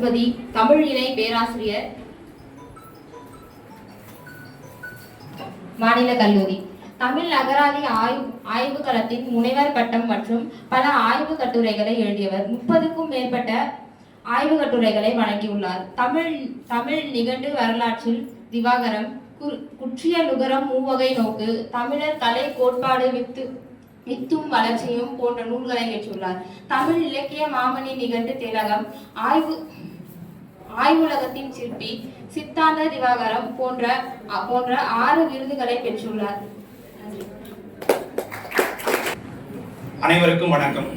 சரஸ்வதி தமிழ் இணை பேராசிரியர் மாநில கல்லூரி. தமிழ் அகராதி ஆய்வு களத்தின் முனைவர் பட்டம் மற்றும் பல ஆய்வு கட்டுரைகளை எழுதியவர். முப்பதுக்கும் மேற்பட்ட ஆய்வு கட்டுரைகளை வழங்கியுள்ளார். தமிழ் தமிழ் நிகண்டு வரலாற்றில் திவாகரம் கு- குற்றிய நுகரம் மூவகை நோக்கு தமிழர் கலை கோட்பாடு வித்து வித்தும் வளர்ச்சியும் போன்ற நூல்களை இயற்றியுள்ளார் தமிழ் இலக்கிய மாமணி நிகண்டு திலகம் ஆய்வு ஆய்வுலகத்தின் சிற்பி சித்தாந்த திவாகரம் போன்ற போன்ற ஆறு விருதுகளை பெற்றுள்ளார். அனைவருக்கும் வணக்கம்.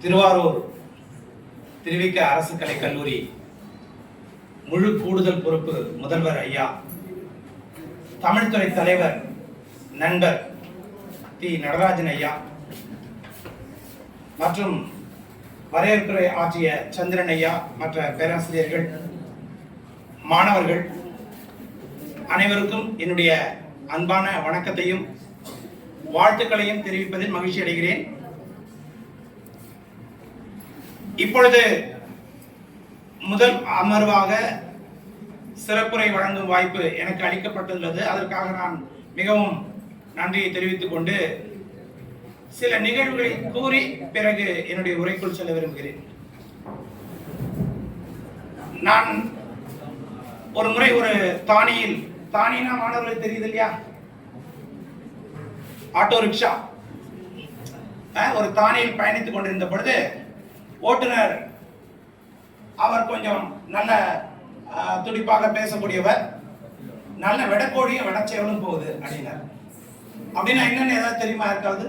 திருவாரூர் திருவிக்க அரசு கலைக் கல்லூரி முழு கூடுதல் பொறுப்பு முதல்வர் ஐயா தமிழ்துறை தலைவர் நண்பர் டி நடராஜன் ஐயா மற்றும் வரவேற்புரை ஆற்றிய சந்திரன் ஐயா மற்ற பேராசிரியர்கள் மாணவர்கள் அனைவருக்கும் என்னுடைய அன்பான வணக்கத்தையும் வாழ்த்துக்களையும் தெரிவிப்பதில் மகிழ்ச்சி அடைகிறேன். இப்பொழுது முதல் அமர்வாக சிறப்புரை வழங்கும் வாய்ப்பு எனக்கு அளிக்கப்பட்டுள்ளது. அதற்காக நான் மிகவும் நன்றியை தெரிவித்துக் கொண்டு சில நிகழ்வுகளை கூறி பிறகு என்னுடைய உரைக்குள் செல்ல விரும்புகிறேன். நான் ஒரு முறை ஒரு தானியில் தானினா மாணவர்களுக்கு தெரியுது இல்லையா? Auto rickshaw. அஹ், ஒரு தானியில் பயணித்துக் கொண்டிருந்த பொழுது ஓட்டுநர் அவர் கொஞ்சம் நல்ல அஹ், துடிப்பாக பேசக்கூடியவர். நல்ல விடக்கோடியும் விடச்சேவலும் போகுது அப்படின்னார். அப்படின்னா என்னன்னு ஏதாவது தெரியுமா இருக்காது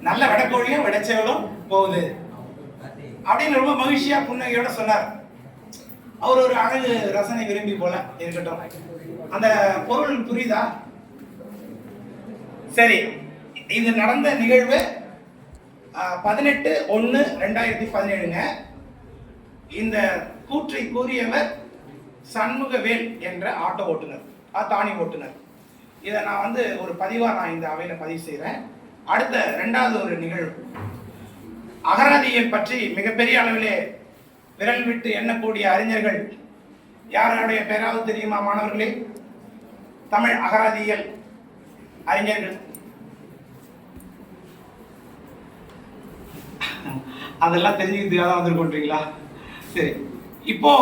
நல்ல வடக்கோழியும் வெடச்சேவலும் போகுது. அப்படின்னு ரொம்ப மகிழ்ச்சியா புன்னகையோட சொன்னார். அவர் ஒரு அழகு ரசனை விரும்பி போல இருக்கட்டும். அந்த பொருள் புரியுதா? சரி இது நடந்த நிகழ்வு பதினெட்டு ஒன்று ரெண்டாயிரத்தி பதினேழுங்க. இந்த கூற்றை கூறியவர் சண்முகவேல் என்ற ஆட்டோ ஓட்டுநர் அஹ், தானி ஓட்டுநர். இதை நான் வந்து ஒரு பதிவாக நான் இந்த அவையில் பதிவு செய்கிறேன் அடுத்த ரெண்டாவது ஒரு நிகழ்வு. அகராதியை பற்றி மிகப்பெரிய அளவிலே விரல் விட்டு எண்ணக்கூடிய அறிஞர்கள் யாருடைய பேராவது தெரியுமா மாணவர்களே? தமிழ் அகராதியியல் அறிஞர்கள். அதெல்லாம் தெரிஞ்சுக்கிறதுக்காக தான் வந்துருக்கோன்றீங்களா? சரி. இப்போ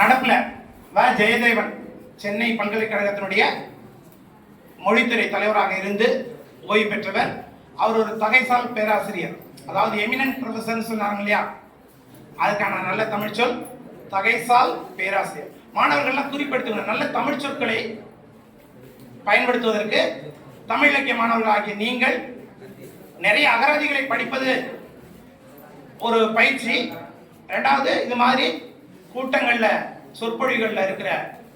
நடப்புல வ. ஜெயதேவன் சென்னை பல்கலைக்கழகத்தினுடைய மொழித்துறை தலைவராக இருந்து ஓய்வு பெற்றவர் அவர் ஒரு தகைசால் பேராசிரியர். அதாவது எமினன்ட் ப்ரொஃபசர்னு சொன்னாங்க இல்லையா? அதுக்கான நல்ல தமிழ் சொல் தகைசால் பேராசிரியர். மாணவர்கள்லாம் குறிப்பெடுத்துக்கணும். நல்ல தமிழ் சொற்களை பயன்படுத்துவதற்கு தமிழ் இலக்கிய மாணவர்களாகிய நீங்கள் நிறைய அகராதிகளை படிப்பது ஒரு பயிற்சி. ரெண்டாவது இது மாதிரி கூட்டங்களில் சொற்பொழிகளில் இருக்கிற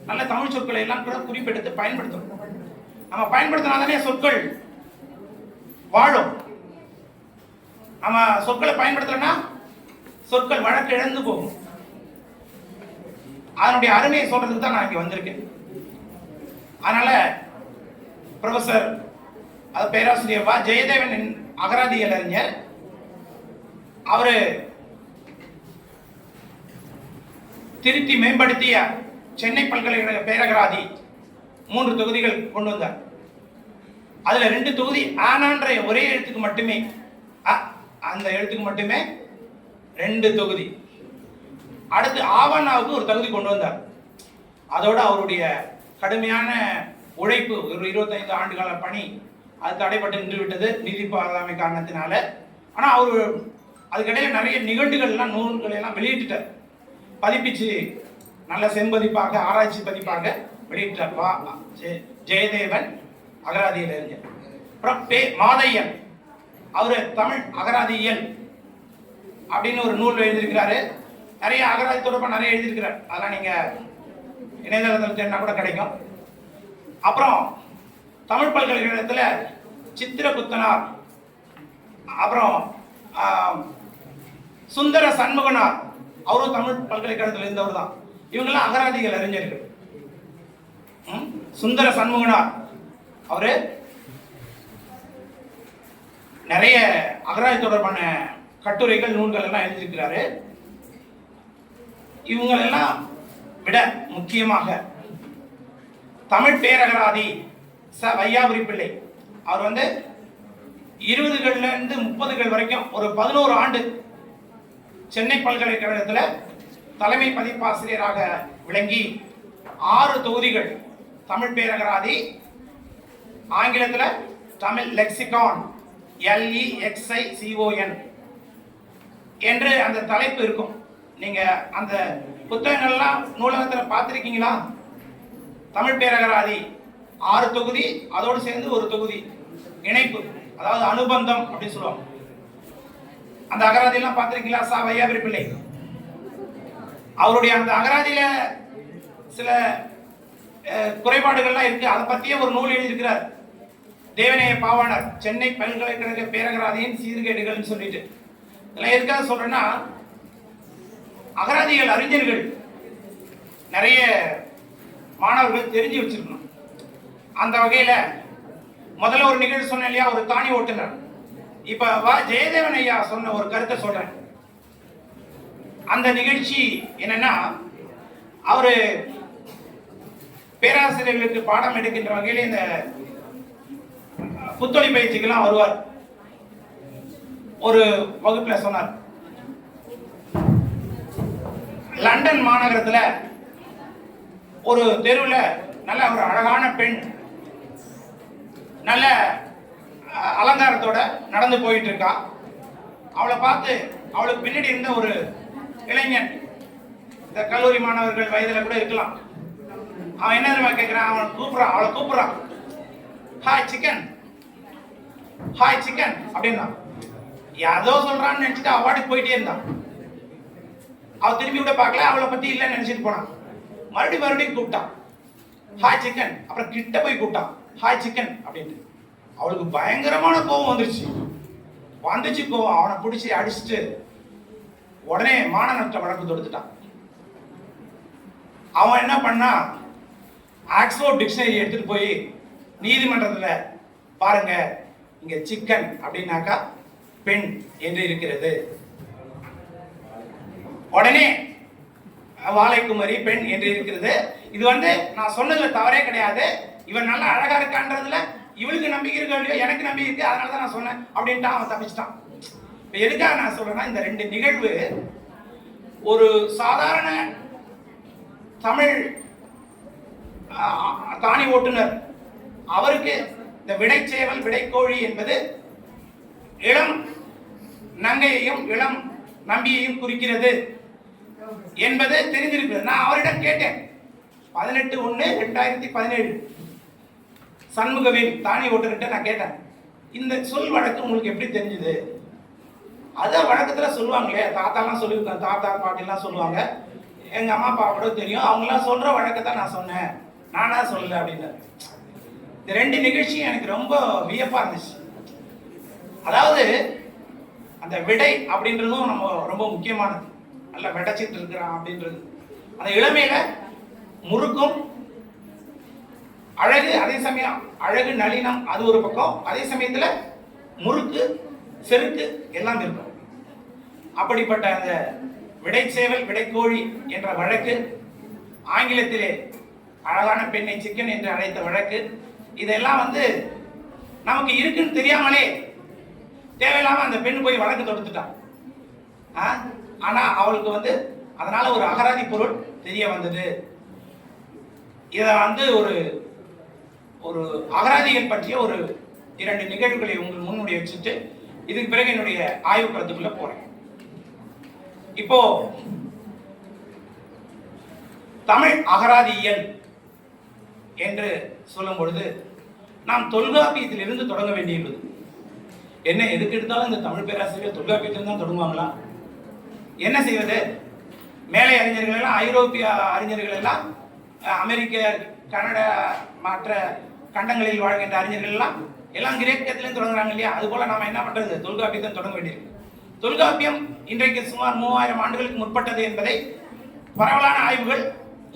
நல்ல தமிழ் சொற்களை எல்லாம் கூட குறிப்பெடுத்து பயன்படுத்தணும். நம்ம பயன்படுத்தினா தானே சொற்கள் வாழும். நம்ம சொற்களை பயன்படுத்தலைன்னா சொற்கள் வழக்கு இழந்து போகும். அதனுடைய அருமையை சொல்றதுக்கு தான் நான் இங்க வந்திருக்கேன். அதனால ப்ரொஃபசர் அது பேராசிரியர் வா ஜெயதேவன் அகராதியல் அறிஞர் அவர் திருத்தி மேம்படுத்திய சென்னை பல்கலைக்கழக பேரகராதி மூன்று தொகுதிகள் கொண்டு வந்தார். அதுல ரெண்டு தொகுதி ஆனான்ற ஒரே எழுத்துக்கு மட்டுமே. அந்த எழுத்துக்கு மட்டுமே ரெண்டு தொகுதி. அடுத்து ஆவானாவுக்கு ஒரு தகுதி கொண்டு வந்தார். அதோட அவருடைய கடுமையான உழைப்பு ஒரு இருபத்தைந்து ஆண்டுகால பணி அது தடைப்பட்டு நின்று விட்டது நிதி பாராமை காரணத்தினால. ஆனா அவர் அதுக்கிடையே நிறைய நிகண்டுகள்லாம் நூல்களை எல்லாம் வெளியிட்டுட்டார். பதிப்பிச்சு நல்ல செம்பதிப்பாக ஆராய்ச்சி பதிப்பாக வெளியிட்டார். வா ஜெயதேவன் அகராதியில் அறிஞர் அப்புறம் பே மாதையன். அவரு தமிழ் அகராதியல் அப்படின்னு ஒரு நூல் எழுதியிருக்கிறாரு. நிறைய அகராதி தொடர்பாக நிறைய எழுதியிருக்கிறார். அதெல்லாம் நீங்கள் இணையதளத்தில் தேடினா கூட கிடைக்கும். அப்புறம் தமிழ் பல்கலைக்கழகத்தில் சித்திரகுப்தனார். அப்புறம் சுந்தர சண்முகனார். அவரும் தமிழ் பல்கலைக்கழகத்தில் இருந்தவர் தான் இவங்கெல்லாம் அகராதிகள் அறிஞர்கள். சுந்தர சண்முகனார். அவரு நிறைய அகராதி தொடர்பான கட்டுரைகள் நூல்கள் எல்லாம் எழுதியிருக்கிறாரு. இவங்களெல்லாம் விட முக்கியமாக தமிழ் பேரகராதி ச. வையாபுரி பிள்ளை. அவர் வந்து இருபதுகள்ல இருந்து முப்பதுகள் வரைக்கும் ஒரு பதினோரு ஆண்டு சென்னை பல்கலைக்கழகத்தில் தலைமை பதிப்பாசிரியராக விளங்கி ஆறு தொகுதிகள் தமிழ் பேரகராதி ஆங்கிலத்தில் Tamil lexicon L E X I C O N என்று அந்த தலைப்பு இருக்கும். நீங்கள் அந்த புத்தகங்கள்லாம் நூலகத்தில் பார்த்துருக்கீங்களா? தமிழ் பேரகராதி ஆறு தொகுதி அதோடு சேர்ந்து ஒரு தொகுதி இணைப்பு அதாவது அனுபந்தம் அப்படின்னு சொல்லுவாங்க. அந்த அகராதியெல்லாம் பார்த்துருக்கீங்களா? சா. வையாபுரி பிள்ளை அவருடைய அந்த அகராதியில சில குறைபாடுகள்லாம் இருக்கு. அதை பற்றியே ஒரு நூல் எழுதியிருக்கிறார். தேவநேய பாவாணர் சென்னை பல்கலைக்கழக பேரகராதியின் சீர்கேடுகள்னு சொல்லிட்டு. இதெல்லாம் எதுக்காக சொல்றேன்னா அகராதிகள் அறிஞர்கள் நிறைய மாணவர்கள் தெரிஞ்சு வச்சிருக்கணும். அந்த வகையில் முதல்ல ஒரு நிகழ்ச்சி சொன்னேன் இல்லையா? ஒரு தானி ஓட்டுநர். இப்போ வா ஜெயதேவன் ஐயா சொன்ன ஒரு கருத்தை சொல்றேன். அந்த நிகழ்ச்சி என்னன்னா அவரு பேராசிரியர்களுக்கு பாடம் எடுக்கின்ற வகையில் இந்த புத்தொழி பயிற்சிக்கெல்லாம் வருவார். ஒரு வகுப்புல சொன்னார். லண்டன் மாநகரத்துல ஒரு தெருவில் நல்ல ஒரு அழகான பெண் நல்ல அலங்காரத்தோட நடந்து போயிட்டு இருக்கா அவளை பார்த்து அவளுக்கு பின்னாடி இருந்த ஒரு இளைஞன் இந்த கல்லூரி மாணவர்கள் வயதுல கூட இருக்கலாம். அவன் என்ன தெரியுமா கேட்கிறான் அவன் கூப்பிடுறான் அவளை கூப்பிடுறான். ஹாய் சிக்கன் ஹாய் சிக்கன் அப்படின்னா ஏதோ சொல்றான்னு நினைச்சிட்டு அவார்டுக்கு போயிட்டே இருந்தான் அவ திரும்பி கூட பார்க்கல அவளை பத்தி இல்லைன்னு நினைச்சிட்டு போனான் மறுபடியும் மறுபடியும் கூப்பிட்டான் ஹாய் சிக்கன் அப்புறம் கிட்ட போய் கூப்பிட்டான் ஹாய் சிக்கன் அப்படின்ட்டு. அவளுக்கு பயங்கரமான கோவம் வந்துருச்சு. வந்துச்சு கோவம். அவனை பிடிச்சி அடிச்சுட்டு உடனே மானநஷ்ட வழக்கு தொடுத்துட்டான். அவன் என்ன பண்ணா ஆக்ஸ்போர்ட் டிக்ஷனரி எடுத்துட்டு போய் நீதிமன்றத்துல பாருங்க இங்க சிக்கன் அப்படின்னாக்கா பெண் என்று இருக்கிறது. உடனே வாழைக்குமரி பெண் என்று இருக்கிறது. இது வந்து நான் சொன்னதுல தவறே கிடையாது. இவன் நல்லா அழகா இருக்கான்றதுல இவளுக்கு நம்பிக்கை இருக்க இல்லையோ எனக்கு நம்பிக்கை இருக்கு அதனால தான் நான் சொன்னேன் அப்படின்ட்டு அவன் தப்பிச்சிட்டான். இப்ப எதுக்காக நான் சொல்றேன்னா இந்த ரெண்டு நிகழ்வு ஒரு சாதாரண தமிழ் தானி ஓட்டுநர் அவருக்கு இந்த விடைச்சேவல் விடைக்கோழி என்பது இளம் நங்கையையும் இளம் நம்பியையும் குறிக்கிறது என்பது தெரிஞ்சிருக்கிறது நான் அவரிடம் கேட்டேன். பதினெட்டு ஒன்று ரெண்டாயிரத்தி பதினேழு. சண்முகவேல் தானி ஓட்டுக்கிட்ட நான் கேட்டேன். இந்த சொல் வழக்கு உங்களுக்கு எப்படி தெரிஞ்சுது? அதான் வழக்கத்தில் சொல்லுவாங்களே தாத்தாலாம் சொல்லியிருக்காங்க தாத்தா பாட்டிலாம் சொல்லுவாங்க. எங்கள் அம்மா அப்பா கூட தெரியும். அவங்களாம் சொல்கிற வழக்கத்தை நான் சொன்னேன். நானா சொல்லலை அப்படின்னு இந்த ரெண்டு நிகழ்ச்சியும் எனக்கு ரொம்ப வியப்பாக இருந்துச்சு. அதாவது அந்த விடை அப்படின்றதும் நம்ம ரொம்ப முக்கியமானது. நல்லா விடைச்சிட்டு இருக்கிறான் அப்படின்றது. அந்த இளமையில முறுக்கும் அழகு அதே சமயம் அழகு நளினம் அது ஒரு பக்கம். அதே சமயத்துல முறுக்கு செருக்கு எல்லாம் இருக்கும். அப்படிப்பட்ட அந்த விடைச்சேவல் விடைக்கோழி என்ற வழக்கு ஆங்கிலத்திலே அழகான பெண்ணை சிக்கன் என்று அழைத்த வழக்கு இதெல்லாம் வந்து நமக்கு இருக்குன்னு தெரியாமலே தேவையில்லாம அந்த பெண் போய் வழக்கு தொடுத்துட்டான் ஆ? ஆனா அவளுக்கு வந்து அதனால ஒரு அகராதி பொருள் தெரிய வந்தது. இத வந்து ஒரு ஒரு அகராதிகள் பற்றிய ஒரு இரண்டு நிகழ்வுகளை உங்கள் முன்னுடைய வச்சுட்டு இதுக்கு பிறகு என்னுடைய ஆய்வு கருத்துக்குள்ள போறேன். இப்போ தமிழ் அகராதியல் என்று சொல்லும் பொழுது நாம் தொல்காப்பியத்திலிருந்து தொடங்க வேண்டியுள்ளது என்ன எதுக்கு எடுத்தாலும் இந்த தமிழ் பேராசிரியர் தொல்காப்பியத்தில் தான் தொடங்குவாங்களா? என்ன செய்வது? மேலை அறிஞர்கள் எல்லாம் ஐரோப்பிய அறிஞர்கள் எல்லாம் அமெரிக்க கனடா மற்ற கண்டங்களில் வாழ்கின்ற அறிஞர்கள் எல்லாம் எல்லாம் கிரேக்கத்திலும் தொடங்குறாங்க இல்லையா? அது போல நாம என்ன பண்றது? தொல்காப்பியத்தை தொடங்க வேண்டியிருக்கு. தொல்காப்பியம் இன்றைக்கு சுமார் மூவாயிரம் ஆண்டுகளுக்கு முற்பட்டது என்பதை பரவலான ஆய்வுகள்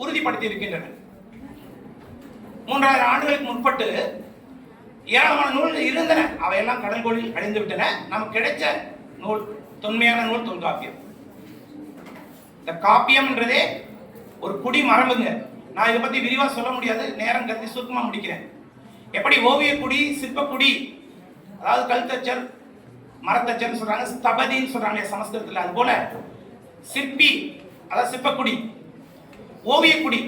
உறுதிப்படுத்தி இருக்கின்றன. மூன்றாயிரம் ஆண்டுகளுக்கு முற்பட்டு ஏராளமான நூல்கள் இருந்தன. அவையெல்லாம் கடல்கோளில் அழிந்து விட்டன நமக்கு கிடைச்ச நூல் தொன்மையான நூல் தொல்காப்பியம். இந்த காப்பியம்ன்றதே ஒரு குடி மரபுங்க. நான் இதை பத்தி விரிவா சொல்ல முடியாது. நேரம் கருதி சுருக்கமா முடிக்கிறேன். எப்படி ஓவியக்குடி சிற்பக்குடி அதாவது கல்தச்சர் மரத்தச்சர்னு சொல்றாங்க ஸ்தபதின்னு சொல்றாங்க சமஸ்கிருதத்தில். அது போல சிற்பி அதாவது சிற்பக்குடி ஓவியக்குடி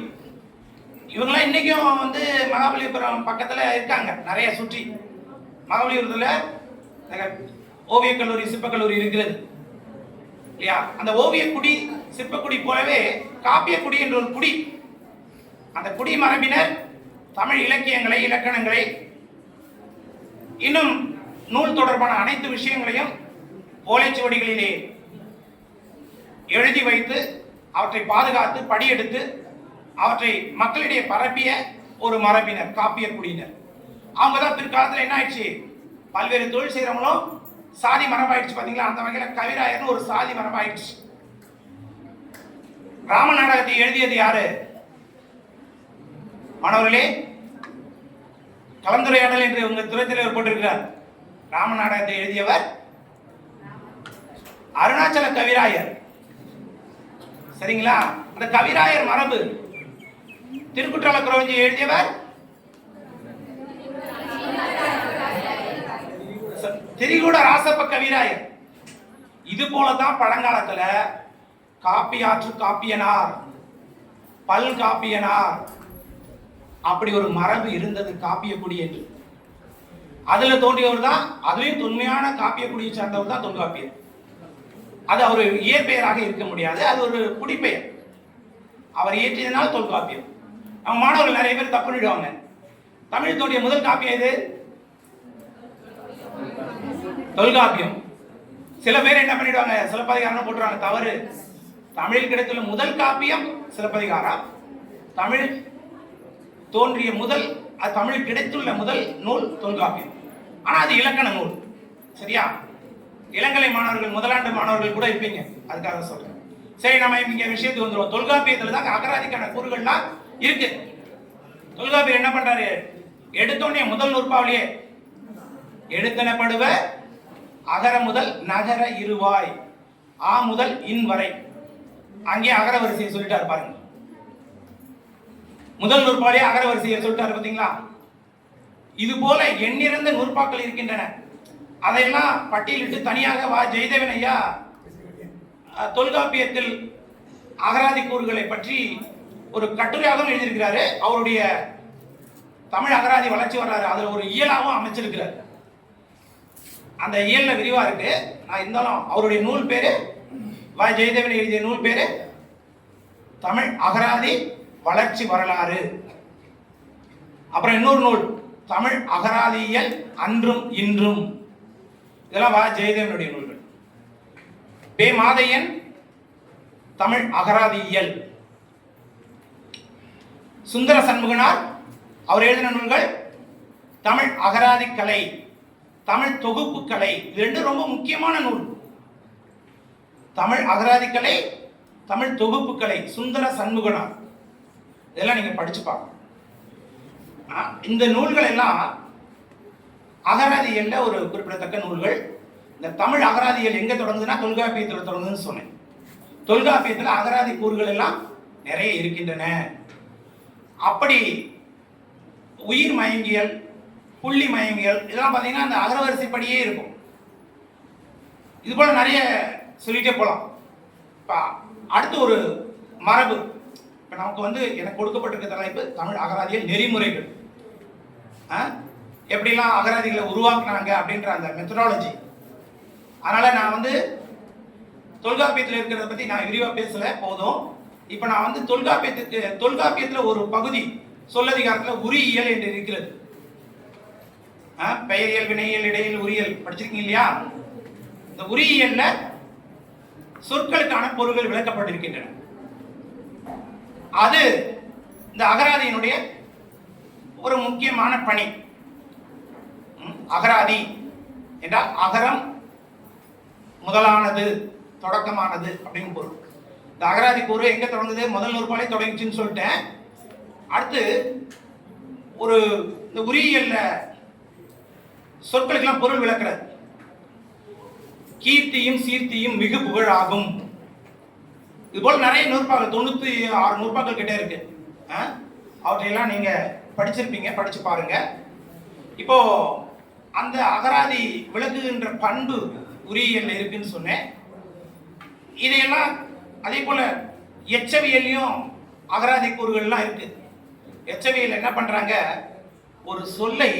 இவங்கெல்லாம் இன்னைக்கும் வந்து மகாபலிபுரம் பக்கத்தில் இருக்காங்க. நிறைய சுற்றி. மகாபலிபுரத்தில் ஓவியக் கல்லூரி சிற்பக் கல்லூரி இருக்கிறது. இல்லையா? அந்த ஓவியக்குடி சிற்பக்குடி போலவே காப்பியக்குடி என்ற ஒரு குடி. அந்த குடி மரபினர் தமிழ் இலக்கியங்களை இலக்கணங்களை இன்னும் நூல் தொடர்பான அனைத்து விஷயங்களையும் ஓலைச்சுவடிகளிலே எழுதி வைத்து அவற்றை பாதுகாத்து படியெடுத்து அவற்றை மக்களிடையே பரப்பிய ஒரு மரபினர் காப்பிய குடியினர். அவங்க தான் பிற்காலத்தில் என்ன ஆயிடுச்சு? பல்வேறு தொழில் செய்கிறவங்களும் சாதி மரபாயிடுச்சு பார்த்தீங்களா அந்த வகையில் கவிராயர்னு ஒரு சாதி மரபாயிடுச்சு. ராம நாடகத்தை எழுதியது யாரு? மாணவர்களே கலந்துரையாடல் என்று உங்க துறை போட்டிருக்கிறார். ராம நாடகத்தை எழுதியவர் அருணாச்சல கவிராயர். சரிங்களா? அந்த கவிராயர் மரபு திருக்குற்றால குறவஞ்சி எழுதியவர்? திரிகூட ராசப்ப கவிராயர். இது போலதான் பழங்காலத்துல காப்பியாற்று காப்பியனார் பல் காப்பியனார். அப்படி ஒரு மரபு இருந்தது காப்பியக்குடி என்று. அதுல தோன்றியவர் தான் அதுலயும் தொன்மையான காப்பியக்குடியை சேர்ந்தவர் தான் தொல்காப்பியர். அது அவர் இயற்பெயராக இருக்க முடியாது அது ஒரு குடிப்பெயர். அவர் இயற்றியதனால் தொல்காப்பியம் நம்ம மாணவர்கள் நிறைய பேர் தப்பு பண்ணிடுவாங்க. தமிழ் தோன்றிய முதல் காப்பியம் எது? தொல்காப்பியம். சில பேர் என்ன பண்ணிடுவாங்க? சிலப்பதிகாரம் போட்டுருவாங்க. தவறு. தமிழில் கிடைத்துள்ள முதல் காப்பியம் சிலப்பதிகாரம். தமிழ் தோன்றிய முதல் அது தமிழ் கிடைத்துள்ள முதல் நூல் தொல்காப்பியம். ஆனா அது இலக்கண நூல். சரியா? இளங்கலை மாணவர்கள் முதலாண்டு மாணவர்கள் கூட இருப்பீங்க. அதுக்காக சொல்றேன். சரி நம்ம இங்க விஷயத்துக்கு வந்துடுவோம் தொல்காப்பியத்துல தான் அகராதிக்கான கூறுகள்லாம் இருக்கு. தொல்காப்பியர் என்ன பண்றாரு? எடுத்தோடனே முதல் நூற்பாவிலேயே எடுத்தனப்படுவ அகர முதல் நகர இருவாய். ஆ முதல் இன் வரை. அங்கே அகர வரிசையை சொல்லிட்டாரு பாருங்க. முதல் நூற்பாலே அகர வரிசையை சொல்லிட்டாரு பாத்தீங்களா? இது போல எண்ணிறந்த நூற்பாக்கள் இருக்கின்றன. அதையெல்லாம் பட்டியலிட்டு தனியாக வா ஜெய்தேவன் ஐயா தொல்காப்பியத்தில் அகராதி கூறுகளை பற்றி ஒரு கட்டுரையாகவும் எழுதியிருக்கிறாரு. அவருடைய தமிழ் அகராதி வளர்ச்சி வர்றாரு அதுல ஒரு இயலாகவும் அமைச்சிருக்கிறார். அந்த இயல்ல விரிவா இருக்கு. நான் இருந்தாலும் அவருடைய நூல் பேரு வா ஜெயதேவன் எழுதிய நூல் பேரு தமிழ் அகராதி வளர்ச்சி வரலாறு. அப்புறம் இன்னொரு நூல் தமிழ் அகராதியியல் அன்றும் இன்றும். இதெல்லாம் வா ஜெயதேவனுடைய நூல்கள். பே மாதையன் தமிழ் அகராதியியல். சுந்தர சண்முகனார் அவர் எழுதின நூல்கள் தமிழ் அகராதி கலை தமிழ் தொகுப்பு கலை இது ரெண்டும் ரொம்ப முக்கியமான நூல். தமிழ் அகராதி கலை தமிழ் தொகுப்பு கலை சுந்தர சண்முகனார். இதெல்லாம் நீங்க படிச்சு பார்க்கணும். இந்த நூல்கள் எல்லாம் அகராதியல்ல ஒரு குறிப்பிடத்தக்க நூல்கள். இந்த தமிழ் அகராதியல் எங்க தொடங்குதுன்னா தொல்காப்பியத்தில் தொடங்குதுன்னு சொன்னேன். தொல்காப்பியத்தில் அகராதி கூறுகள் எல்லாம் நிறைய இருக்கின்றன. அப்படி உயிர் மயங்கியல் புள்ளி மயங்கியல் இதெல்லாம் பார்த்தீங்கன்னா அந்த அகரவரிசைப்படியே இருக்கும். இது போல நிறைய சொல்லிட்டே போகலாம் இப்போ அடுத்து ஒரு மரபு. இப்போ நமக்கு வந்து எனக்கு கொடுக்கப்பட்டிருக்க தலைப்பு தமிழ் அகராதியல் நெறிமுறைகள். எப்படிலாம் அகராதிகளை உருவாக்குனாங்க அப்படின்ற அந்த மெத்தடாலஜி அதனால் நான் வந்து தொல்காப்பியத்தில் இருக்கிறத பற்றி நான் விரிவாக பேசலை போதும். இப்போ நான் வந்து தொல்காப்பியத்துக்கு தொல்காப்பியத்துல ஒரு பகுதி சொல்லதிகாரத்துல உரியியல் என்று இருக்கிறது. பெயரியல் வினையியல் இடையில் உரியல் படிச்சிருக்கீங்க இல்லையா? இந்த உரியல்ல சொற்களுக்கான பொருள்கள் விளக்கப்பட்டிருக்கின்றன. அது இந்த அகராதியினுடைய ஒரு முக்கியமான பணி. அகராதி என்றால் அகரம் முதலானது தொடக்கமானது அப்படின்னு பொருள். இந்த அகராதி கூறு எங்க தொடங்குது? முதல் நூற்பாலே தொடங்கிச்சுன்னு சொல்லிட்டேன். அடுத்து ஒரு இந்த உரியல்ல சொற்களுக்கெல்லாம் பொருள் விளக்குறது. கீர்த்தியும் சீர்த்தியும் மிகு புகழாகும். இது போல நிறைய நூற்பாக்கள் தொண்ணூத்தி ஆறு நூற்பாக்கள் கிட்டே இருக்கு. ஆ? அவற்றையெல்லாம் நீங்க படிச்சிருப்பீங்க படிச்சு பாருங்க. இப்போ அந்த அகராதி விளக்குகின்ற பண்பு உரியல்ல இருக்குன்னு சொன்னேன். இதையெல்லாம் அதே போல எச்சவியல்லையும் அகராதி கூறுகள்லாம் இருக்கு. எச்சவியல் என்ன பண்றாங்க? ஒரு சொல்லை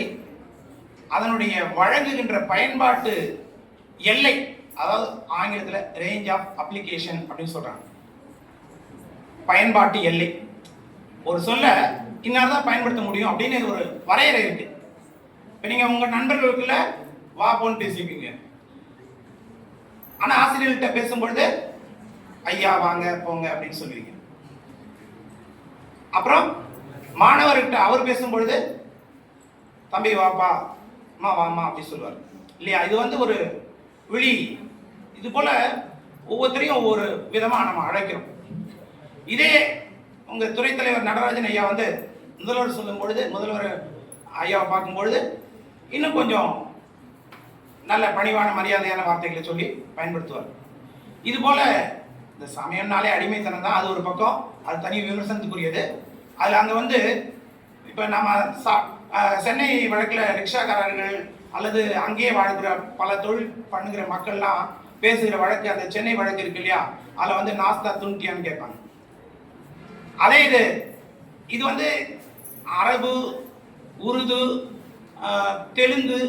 அதனுடைய வழங்குகின்ற பயன்பாட்டு எல்லை அதாவது ஆங்கிலத்தில் ரேஞ்ச் ஆஃப் அப்ளிகேஷன் அப்படின்னு சொல்றாங்க. பயன்பாட்டு எல்லை. ஒரு சொல்ல இன்னார் தான் பயன்படுத்த முடியும் அப்படின்னு ஒரு வரையறை இருக்கு. இப்போ நீங்கள் உங்கள் நண்பர்களுக்குள்ள வா போன்னு பேசிப்பீங்க. ஆனால் ஆசிரியர்கிட்ட பேசும்பொழுது ஐயா வாங்க போங்க அப்படின்னு சொல்லுவீங்க அப்புறம் மாணவர்கிட்ட அவர் பேசும்பொழுது தம்பி வாப்பா அம்மா வாமா அப்படி சொல்லுவார். இல்லையா? இது வந்து ஒரு விழி. இது போல ஒவ்வொருத்தரையும் ஒவ்வொரு விதமாக நம்ம அழைக்கிறோம். இதே உங்கள் துறைத்தலைவர் நடராஜன் ஐயா வந்து முதல்வர் சொல்லும் பொழுது முதல்வர் ஐயாவை பார்க்கும் பொழுது இன்னும் கொஞ்சம் நல்ல பணிவான மரியாதையான வார்த்தைகளை சொல்லி பயன்படுத்துவார். இது போல இந்த சமயம்னாலே அடிமைத்தனம் தான். அது ஒரு பக்கம். அது தனி விமர்சனத்துக்குரியது. அதில் அங்கே வந்து இப்போ நம்ம சா சென்னை வழக்கில் ரிக்ஷாக்காரர்கள் அல்லது அங்கேயே வாழ்கிற பல தொழில் பண்ணுகிற மக்கள்லாம் பேசுகிற வழக்கு அந்த சென்னை வழக்கு இருக்கு இல்லையா? அதில் வந்து நாஸ்தா துண்டியான்னு கேட்பாங்க. அதே இது இது வந்து அரபு உருது தெலுங்கு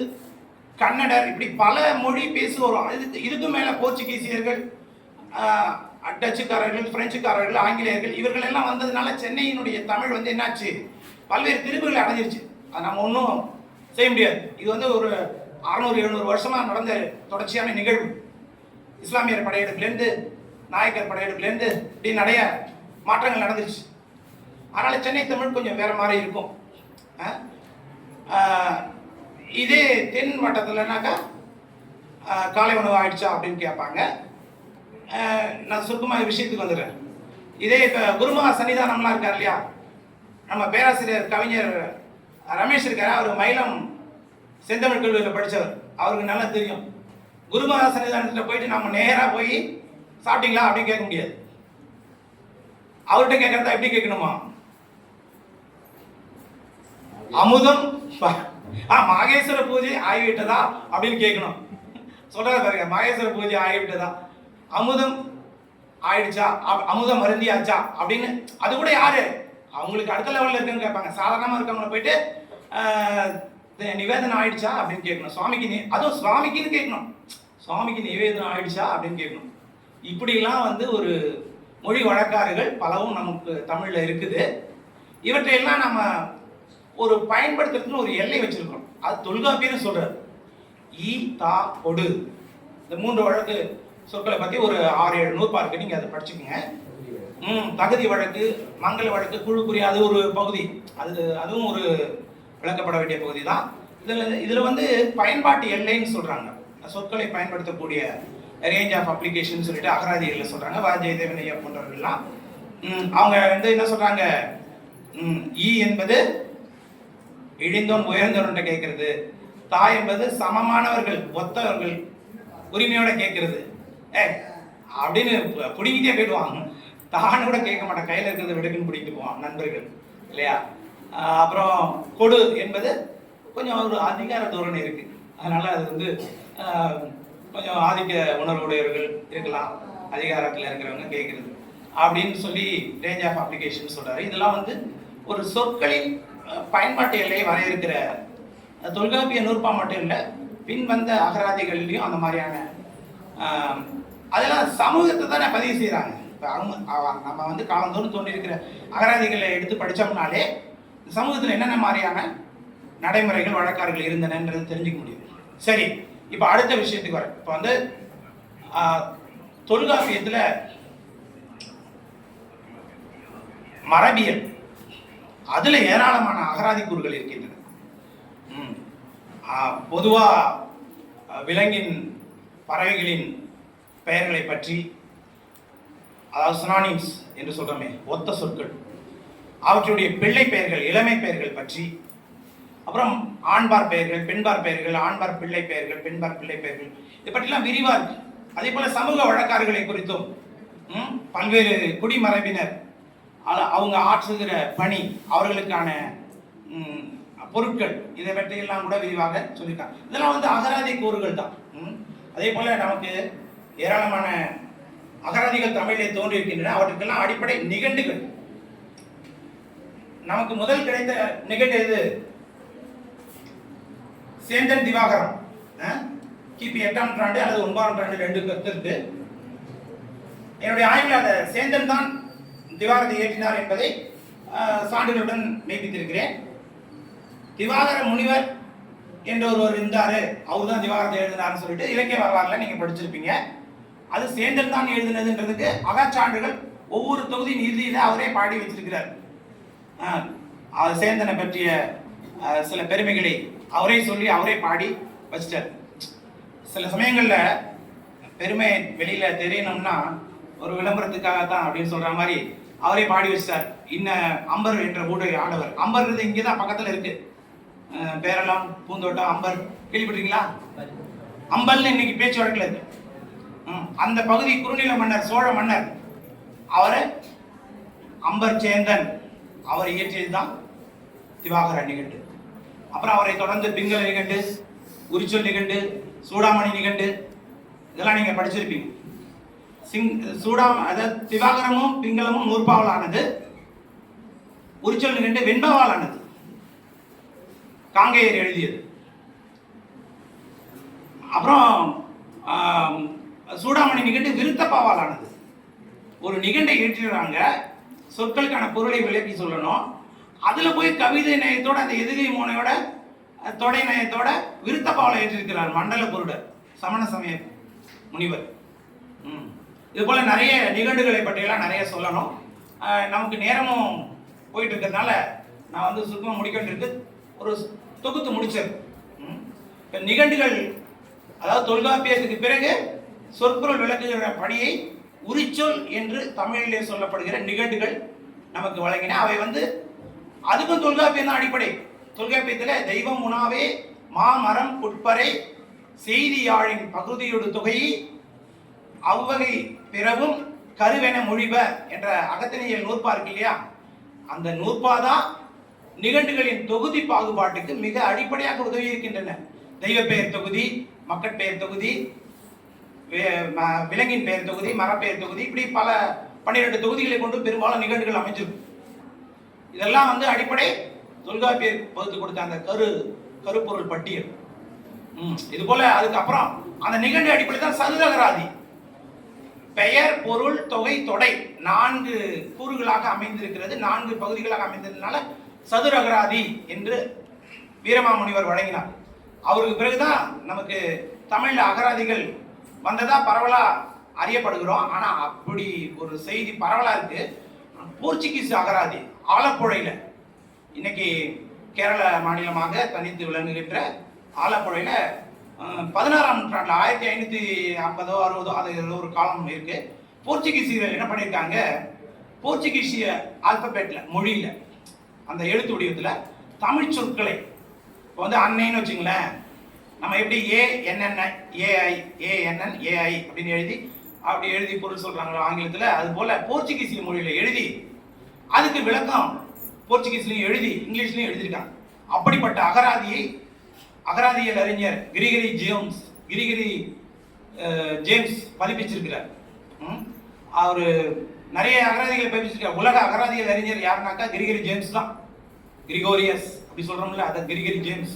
கன்னடர் இப்படி பல மொழி பேசுவோம் இதுக்கு இதுக்கு மேலே போர்ச்சுகீசியர்கள் டச்சுக்காரர்கள் பிரெஞ்சுக்காரர்கள் ஆங்கிலேயர்கள் இவர்கள் எல்லாம் வந்ததுனால சென்னையினுடைய தமிழ் வந்து என்னாச்சு? பல்வேறு பிரிவுகளை அடைஞ்சிருச்சு. அது நம்ம ஒன்றும் செய்ய முடியாது. இது வந்து ஒரு அறநூறு எழுநூறு வருஷமாக நடந்த தொடர்ச்சியான நிகழ்வு. இஸ்லாமியர் படையெடுப்புலேருந்து நாயக்கர் படையெடுப்புலேருந்து இப்படி நிறைய மாற்றங்கள் நடந்துருச்சு. அதனால் சென்னை தமிழ் கொஞ்சம் வேற மாதிரி இருக்கும். இதே தென் மட்டத்தில்னாக்கா காலை உணவு ஆயிடுச்சா அப்படின்னு கேட்பாங்க. நான் சுருக்கமாக விஷயத்துக்கு வந்துடுறேன். இதே இப்போ குருமகா சன்னிதானம்லாம் இருக்கார் இல்லையா? நம்ம பேராசிரியர் கவிஞர் ரமேஷ் இருக்கார். அவர் மயிலம் செந்தமிழ் கல்லூரியில் படித்தவர் அவருக்கு நல்லா தெரியும். குருமகா சன்னிதானத்தில் போயிட்டு நம்ம நேராக போய் சாப்பிட்டீங்களா அப்படின்னு கேட்க முடியாது. அவர்கிட்ட கேட்கறதா எப்படி கேட்கணுமா? அமுதம் ஆ மகேஸ்வர பூஜை ஆகிவிட்டதா அப்படின்னு கேட்கணும். சொல்றாரு பாருங்க மகேஸ்வர பூஜை ஆகிவிட்டதா? அமுதம் ஆயிடுச்சா? அமுதம் மருந்தியாச்சா அப்படின்னு அது கூட யாரு? அவங்களுக்கு அடுத்த லெவலில் இருக்குன்னு கேட்பாங்க. சாதாரணமாக இருக்கவங்கள போயிட்டு நிவேதனம் ஆயிடுச்சா? அப்படின்னு கேட்கணும். சுவாமிக்கு நி அதுவும் சுவாமிக்குன்னு கேட்கணும். சுவாமிக்கு நிவேதனம் ஆயிடுச்சா? அப்படின்னு கேட்கணும். இப்படிலாம் வந்து ஒரு மொழி வழக்காறுகள் பலவும் நமக்கு தமிழில் இருக்குது. இவற்றையெல்லாம் நம்ம ஒரு பயன்படுத்துறதுன்னு ஒரு எல்லை வச்சிருக்கோம். அது தொல்காப்பியன்னு சொல்றாரு. ஈ தா கொடு. இந்த மூன்று வழக்கு சொற்களை பற்றி ஒரு ஆறு ஏழு நூற்பா இருக்கு. நீங்கள் அதை படிச்சுக்கோங்க. ம் தகுதி வழக்கு மங்கள வழக்கு குழு குறி அது ஒரு பகுதி. அது அதுவும் ஒரு விளக்கப்பட வேண்டிய பகுதி தான் இதில் இதில் வந்து பயன்பாட்டு எல்லைன்னு சொல்கிறாங்க சொற்களை பயன்படுத்தக்கூடிய ரேஞ்ச் ஆஃப் அப்ளிகேஷன் சொல்லிட்டு அகராதிகளில் சொல்கிறாங்க வா ஜெயதேவன் ஐயா போன்றவர்கள்லாம். அவங்க வந்து என்ன சொல்கிறாங்க ஈ என்பது இழிந்தோன் உயர்ந்தோன்ட்ட கேட்கறது. தாய் என்பது சமமானவர்கள் ஒத்தவர்கள் உரிமையோட கேட்கறது. ஏ அப்படின்னு பிடிக்கிட்டே போயிடுவாங்க தான்னு கூட கேட்க மாட்டேன். கையில் இருக்கிறத விடுக்குன்னு பிடிக்கிட்டு போவான் நண்பர்கள் இல்லையா? அப்புறம் கொடு என்பது கொஞ்சம் ஒரு அதிகார தோரணை இருக்கு. அதனால அது வந்து கொஞ்சம் ஆதிக்க உணர்வுடையவர்கள் இருக்கலாம் அதிகாரத்தில் இருக்கிறவங்க கேட்கறது. அப்படின்னு சொல்லி ரேஞ்ச் ஆஃப் அப்ளிகேஷன் சொல்றாரு. இதெல்லாம் வந்து ஒரு சொற்களின் பயன்பாட்டு எல்லையை வரையறுக்கிற தொல்காப்பிய நூற்பா மட்டும் இல்லை பின் வந்த அகராதிகள்லையும் அந்த மாதிரியான அதெல்லாம் சமூகத்தை தானே பதிவு செய்கிறாங்க இப்போ அவங்க நம்ம வந்து காலந்தோறும் தோன்றியிருக்கிற அகராதிகளை எடுத்து படித்தோம்னாலே சமூகத்தில் என்னென்ன மாதிரியான நடைமுறைகள் வழக்காறுகள் இருந்தனன்றது தெரிஞ்சுக்க முடியும். சரி இப்போ அடுத்த விஷயத்துக்கு வரேன். இப்போ வந்து தொல்காப்பியத்தில் மரபியல் அதில் ஏராளமான அகராதி கூறுகள் இருக்கின்றன. பொதுவாக விலங்கின் பறவைகளின் பெயர்களை பற்றி அதாவது சுனானிம்ஸ் என்று சொல்கிறோமே ஒத்த சொற்கள். அவற்றுடைய பிள்ளை பெயர்கள் இளமை பெயர்கள் பற்றி அப்புறம் ஆண்பார் பெயர்கள் பெண்பார் பெயர்கள் ஆண்பார் பிள்ளை பெயர்கள் பெண்பார் பிள்ளை பெயர்கள் இதை பற்றிலாம் விரிவாக இருக்கு. அதே போல சமூக வழக்காறுகளை குறித்தும் ம், பல்வேறு குடிமரபினர் அவங்க ஆற்றுகிற பணி அவர்களுக்கான பொருட்கள் இதை பற்றியெல்லாம் கூட விரிவாக சொல்லியிருக்காங்க. இதெல்லாம் வந்து அகராதி கூறுகள் தான். ம். அதே போல நமக்கு ஏராளமான அகராதிகள் தமிழிலே தோன்றியிருக்கின்றன. அவற்றுக்கெல்லாம் அடிப்படை நிகண்டுகள். நமக்கு முதல் கிடைத்த நிகழ்வு எது? சேந்தன் திவாகரம். ஆ? கிபி எட்டாம் நூற்றாண்டு அல்லது ஒன்பதாம் நூற்றாண்டு ரெண்டு கருத்து என்னுடைய ஆய்வில் அதை சேந்தன் தான் திவாகரத்தை ஏற்றினார் என்பதை சான்றுகளுடன் மெய்ப்பித்திருக்கிறேன். திவாகர முனிவர் என்ற ஒருவர் இருந்தாரு. அவர் தான் திவாகரத்தை எழுதினார்னு சொல்லிட்டு இலக்கிய வரலாறுல நீங்கள் படிச்சிருப்பீங்க. அது சேந்தன் தான் எழுதினதுன்றதுக்கு அகச்சான்றுகள் ஒவ்வொரு தொகுதியின் இறுதியில அவரே பாடி வச்சிருக்கிறார். சேந்தனை பற்றிய சில பெருமைகளை அவரே சொல்லி அவரே பாடி வச்சிட்டார். சில சமயங்களில் பெருமை வெளியில தெரியணும்னா ஒரு விளம்பரத்துக்காக தான் அப்படின்னு சொல்ற மாதிரி அவரே பாடி வச்சிட்டார். இன்ன அம்பர் என்ற ஊடக ஆடவர் அம்பர்ன்றது இங்கே தான் பக்கத்தில் இருக்கு. பேரளம் பூந்தோட்டம் அம்பர். கேள்விப்பட்டிருக்கீங்களா? அம்பல்னு இன்னைக்கு பேச்சு வழக்கில் இருக்கு. அந்த பகுதி குறுநில மன்னர் சோழ மன்னர். அவரை அம்பர் சேந்தன் அவர் இயற்றியது தான் திவாகர நிகண்டு அப்புறம் அவரை தொடர்ந்து பிங்கள நிகண்டு உரிச்சொல் நிகண்டு சூடாமணி நிகண்டு இதெல்லாம் நீங்கள் படிச்சிருப்பீங்க. சிங் சூடாம அதாவது திவாகரமும் பிங்களமும் நூற்பாவலானது. உரிச்சொல் நிகண்டு வெண்பாவால் காங்கேயர் எழுதியது. அப்புறம் சூடாமணி நிகண்டு விருத்தப்பாவாலானது ஒரு நிகண்டை ஏற்றிடுறாங்க சொற்களுக்கான பொருளை விளக்கி சொல்லணும். அதில் போய் கவிதை நயத்தோட அந்த எதிரி மோனையோட தொடை நயத்தோட விருத்தப்பாவில் ஏற்றிருக்கிறார் மண்டல பொருடர் சமண சமய முனிவர். ம். இது போல் நிறைய நிகண்டுகளை பற்றியெல்லாம் நிறைய சொல்லணும். நமக்கு நேரமும் போயிட்டு இருக்கிறதுனால நான் வந்து சுத்தமாக முடிக்க வேண்டியிருக்கு ஒரு தொகுத்து முடிச்சது ம். இப்ப நிகண்டுகள் அதாவது தொல்காப்பியத்துக்கு பிறகு சொற்பொருள் விளக்குகிற பணியை உரிச்சொல் என்று தமிழிலே சொல்லப்படுகிற நிகண்டுகள் நமக்கு வழங்கின. அவை வந்து அதுக்கும் தொல்காப்பியம் தான் அடிப்படை. தொல்காப்பியத்தில் தெய்வம் உணாவே மாமரம் உட்பறை செய்தியாழின் பகுதியோடு தொகை அவ்வகை பிறவும் கருவென மொழிப என்ற அகத்தினியல் நூற்பா இருக்கு இல்லையா? அந்த நூற்பா தான் நிகண்டுகளின் தொகுதி பாகுபாட்டுக்கு மிக அடிப்படையாக உதவி இருக்கின்றன தெய்வ பெயர் தொகுதி மக்கட்பெயர் தொகுதி விலங்கின் பெயர் தொகுதி மரப்பெயர் தொகுதி இப்படி பல பன்னிரெண்டு தொகுதிகளை கொண்டு பெரும்பாலும் நிகழ்வுகள் அமைஞ்சிருக்கும் இதெல்லாம் வந்து அடிப்படை தொல்காப்பியர் வகுத்து கொடுத்த அந்த கரு கருப்பொருள் பட்டியல். இது போல அதுக்கப்புறம் அந்த நிகழ்வு அடிப்படை தான் சதுரகராதி. பெயர் பொருள் தொகை தொடை நான்கு கூறுகளாக அமைந்திருக்கிறது நான்கு பகுதிகளாக அமைந்ததுனால சதுரகராதி என்று வீரமாமுனிவர் வழங்கினார். அவருக்கு பிறகுதான் நமக்கு தமிழ் அகராதிகள் வந்ததா பரவலா அறியப்படுகிறோம். ஆனா அப்படி ஒரு செய்தி பரவலா இருக்கு. போர்ச்சுகீஸ் அகராதி ஆலப்புழையில. இன்னைக்கு கேரள மாநிலமாக தனித்து விளங்குகின்ற ஆலப்புழையில பதினாறாம் நூற்றாண்டுல ஆயிரத்தி ஐநூத்தி ஐம்பதோ அறுபதோ அது ஒரு காலம் இருக்கு. போர்ச்சுகீசியர் என்ன பண்ணியிருக்காங்க போர்ச்சுகீசிய ஆல்பபெட்ல மொழியில அந்த எழுத்து வடிவத்துல தமிழ் சொற்களை இப்போ வந்து அன்னைன்னு வச்சுங்களேன். நம்ம எப்படி ஏ ஏஐ ஏஎன்என் ஏஐ அப்படின்னு எழுதி அப்படி எழுதி பொருள் சொல்கிறாங்களோ ஆங்கிலத்தில் அது போல் போர்ச்சுகீசிய மொழியில் எழுதி அதுக்கு விளக்கம் போர்ச்சுகீஸ்லையும் எழுதி இங்கிலீஷ்லையும் எழுதியிருக்காங்க. அப்படிப்பட்ட அகராதியை அகராதியல் அறிஞர் கிரிகிரி ஜேம்ஸ் கிரிகிரி ஜேம்ஸ் பதிப்பிச்சிருக்கிறார். ம்? நிறைய அகராதிகளை பதிப்பிச்சிருக்கார். உலக அகராதியல் அறிஞர் யாருனாக்கா? கிரிகிரி ஜேம்ஸ் தான். கிரிகோரியஸ் அப்படி சொல்கிறோம்ல அதை கிரிகிரி ஜேம்ஸ்.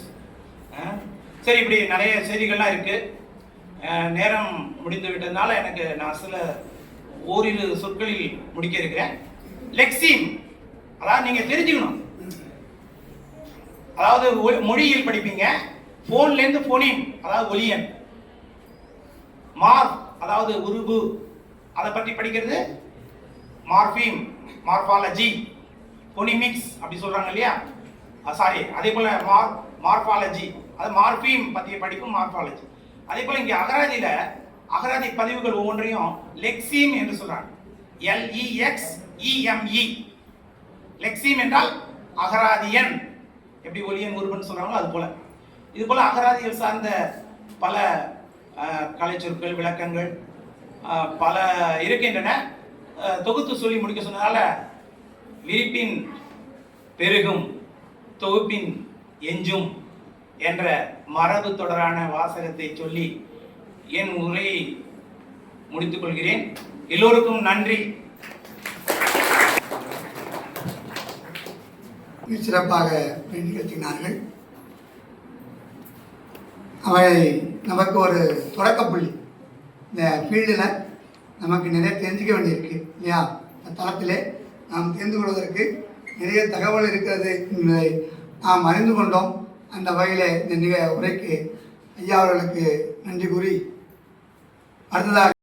சரி இப்படி நிறைய செய்திகள்லாம் இருக்கு. நேரம் முடிந்து விட்டதுனால எனக்கு நான் சில ஓரிரு சொற்களில் முடிக்க இருக்கிறேன். லெக்ஸிம் அதாவது நீங்க தெரிஞ்சுக்கணும். அதாவது மொழியில் படிப்பீங்க. போன்ல இருந்து போனின் அதாவது ஒலியன். மார்க் அதாவது உருபு. அதை பற்றி படிக்கிறது? மார்பீம் மார்பாலஜி பொனிமிக்ஸ் அப்படி சொல்றாங்க இல்லையா? சாரி அதே போல மார் மார்பாலஜி அது மார்பீம் பற்றிய படிப்பு மார்பாலஜி அதே போல் இங்கே அகராதியில் அகராதி பதிவுகள் ஒவ்வொன்றையும் லெக்ஸீம் என்று சொல்கிறாங்க எல்இஎக்ஸ் இஎம்இ லெக்ஸீம் என்றால் அகராதியன். எப்படி ஒலியன் உருவன் சொல்கிறாங்களோ அது போல். இது போல் அகராதிகள் சார்ந்த பல கலைச்சொற்கள் விளக்கங்கள் பல இருக்கின்றன. தொகுத்து சொல்லி முடிக்க சொன்னதால விரிப்பின் பெருகும் தொகுப்பின் எஞ்சும். என்ற மரபு தொடரான வாசகத்தை சொல்லி என் உரையை முடித்துக் கொள்கிறேன். எல்லோருக்கும் நன்றி. சிறப்பாக நிகழ்த்தினார்கள் அவை நமக்கு ஒரு தொடக்க புள்ளி. இந்த ஃபீல்டில் நமக்கு நிறைய தெரிஞ்சிக்க வேண்டியிருக்கு இல்லையா? இந்த தளத்திலே நாம் தெரிந்து கொள்வதற்கு நிறைய தகவல் இருக்கிறது என்பதை நாம் அறிந்து கொண்டோம். அந்த வகையில் இந்த நிக உரைக்கு ஐயா அவர்களுக்கு நன்றி கூறி அடுத்ததாக